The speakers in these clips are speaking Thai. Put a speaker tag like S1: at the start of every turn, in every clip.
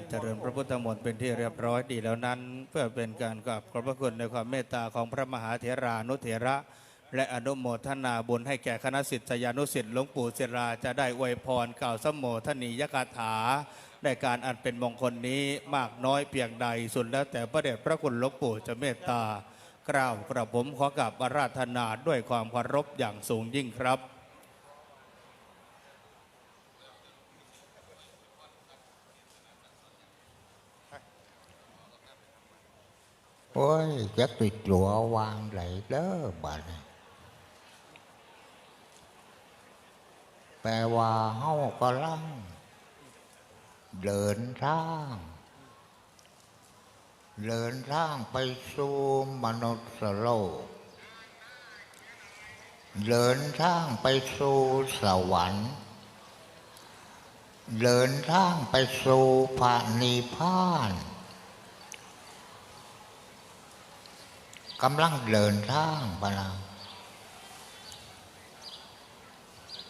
S1: การเจริญพระพุทธมนต์เป็นที่เรียบร้อยดีแล้วนั้น เพื่อเป็นการกราบขอบพระคุณในความเมตตาของพระมหาเถรานุเถระ และอนุโมทนาบุญให้แก่คณะสิทธิยานุสิทธิ์หลวงปู่ศิราจะได้อวยพรกล่าวสมโภทนียกาถาได้การอันเป็นมงคลนี้มากน้อยเพียงใดสุดแล้วแต่พระเดชพระคุณหลวงปู่จะเมตตากล่าวกระผมขอกราบอาราธนาด้วยความเคารพอย่างสูงยิ่งครับ
S2: อ้ยจะติดหลัววางไหลเด้อบัดนี้แปลว่าเฮากำลัง เดินทางเดินทางไปสู่มนุษย์โลก เดินทางไปสู่สวรรค์ เดินทางไปสู่พระนิพพาน กำลังเดินทางพะนะ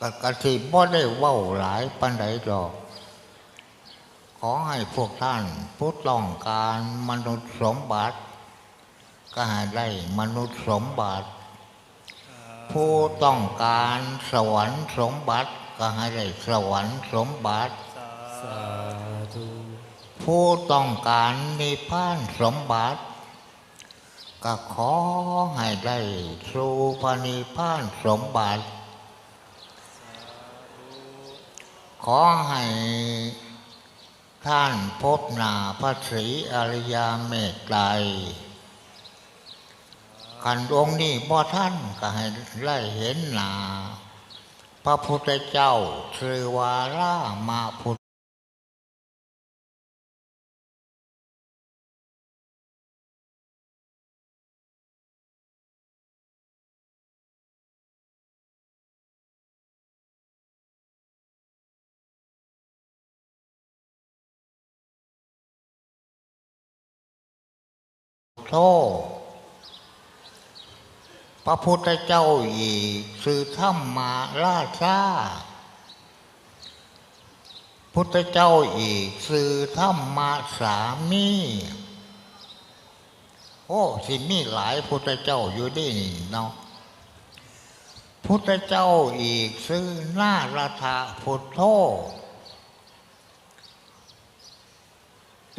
S2: กกะทิบ่ได้เว้าหลายปันใดดอก ขอให้พวกท่านผู้ต้องการมนุษย์สมบัติ ก็ให้ได้มนุษย์สมบัติ ผู้ต้องการสวรรค์สมบัติ ก็ให้ได้สวรรค์สมบัติ
S3: สาธุ
S2: ผู้ต้องการนิพพานสมบัติ ก็ขอให้ได้สู่พระนิพพานสมบัติ ขอให้ท่านพบหนาพระศรีอริยเมตไตรขันดวงนี้บ่ท่านก็ให้ได้เห็นหนา พระพุทธเจ้าชื่อวารามาพุท โทษพระพุทธเจ้าอีกสื่อธรรมมาราชาพุทธเจ้าอีกสื่อธรรมมาสามี โอ้สิมีหลายพุทธเจ้าอยู่ดีเนาะพุทธเจ้าอีกซื้อหน้าราธาพุทโธ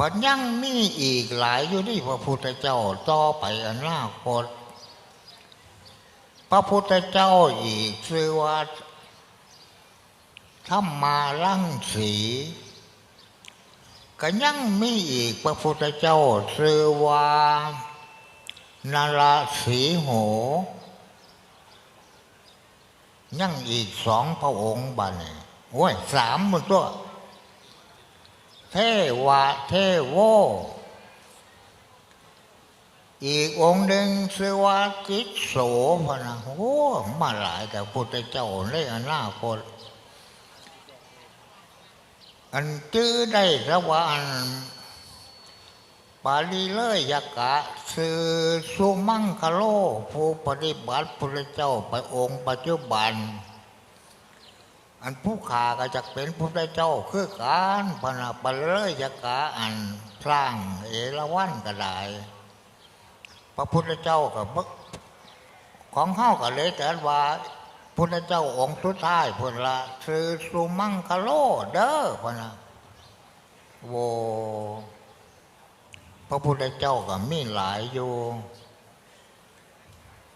S2: ปัญญังมีอีกหลายอยู่ที่พระพุทธเจ้าต่อไปอนาคต พระพุทธเจ้าอีกชื่อว่าธรรมาลังสีก็ยังมีอีกพระพุทธเจ้าชื่อว่านาราสีโหยังอีกสองพระองค์บันโอ้ยสามหมดตัว เทวะเทโว อีกองค์หนึ่งชื่อว่าจิตโสพนะโอ้มาหลายแต่พุทธเจ้าในอนาคตอันจื้อได้ระวาอันปาลีเลยยกะคือสุมังคโล ผู้ปฏิบัติพุทธเจ้าไปองค์ปัจจุบัน อันผู้ขาก็จะเป็นพุทธเจ้าคือการพนาปเลยยกะอันสร้างเอราวัณก็ได้พระพุทธเจ้ากับของเฮาก็เลยแต่ว่าพุทธเจ้าองค์สุดท้ายพุทละคือสุมังคโลเด้อพะนะโวพระพุทธเจ้าก็มีหลายอยู่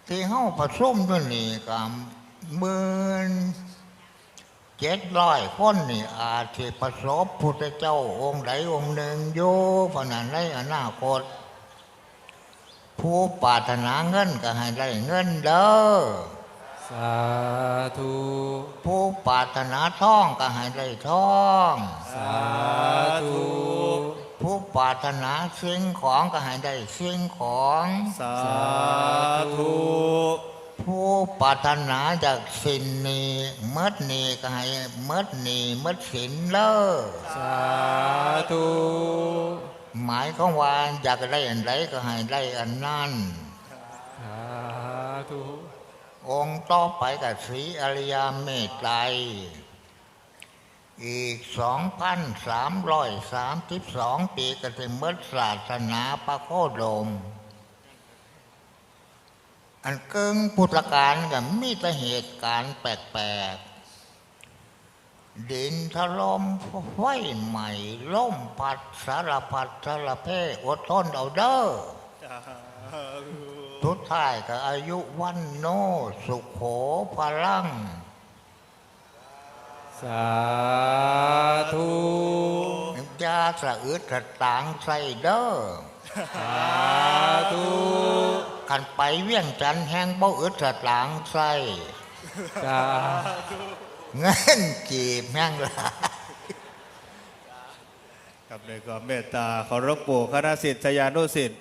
S2: ที่เฮาผสมด้วยนี่ก็หมื่น เจ็ดร้อยคนนี่อาจจะประสบพุทธเจ้าองค์ใดองค์หนึ่งอยู่พนันในอนาคต ผู้ปรารถนาเงินก็ให้ได้เงินเด้อ
S3: สาธุ
S2: ผู้ปรารถนาท่องก็ให้ได้ท่อง
S3: สาธุ
S2: ผู้ปรารถนาสิ่งของก็ให้ได้สิ่งของ
S1: สาธุ
S2: ผู้ปรารถนาจากสิ่งนี้เมดนี้ก็ให้เมดนี้เมดสินเด้อ
S3: สาธุ
S2: หมายของว่าอยากได้อันใดก็ให้ได้อันนั้น
S3: สาธุ
S2: องค์ต่อไปกับศรีอริยเมตไตรอีกสองพันสามร้อยสามสิบสองปีก็ถึงเมื่อศาสนาพระโคดม อันเกิงพุทธการกับมีแต่เหตุการณ์แปลกๆดินถล่มไฟใหม่ล่มพัดสารพัดสารเพอดทนเอาเด้อทุดท้ายก็อายุวันโนสุขโขพลัง
S3: สาธุ
S2: ยาสะอึดสะตางใส่เด้อ
S3: สาธุ
S2: ขันไปเวียงจันทน์แห่งบ่อึดสะตางใส่
S3: สา
S2: เงินจีบแห่งหลาย
S1: กับในความเมตตาของหลวงปู่คณะสิทธิยานุสิทธิ์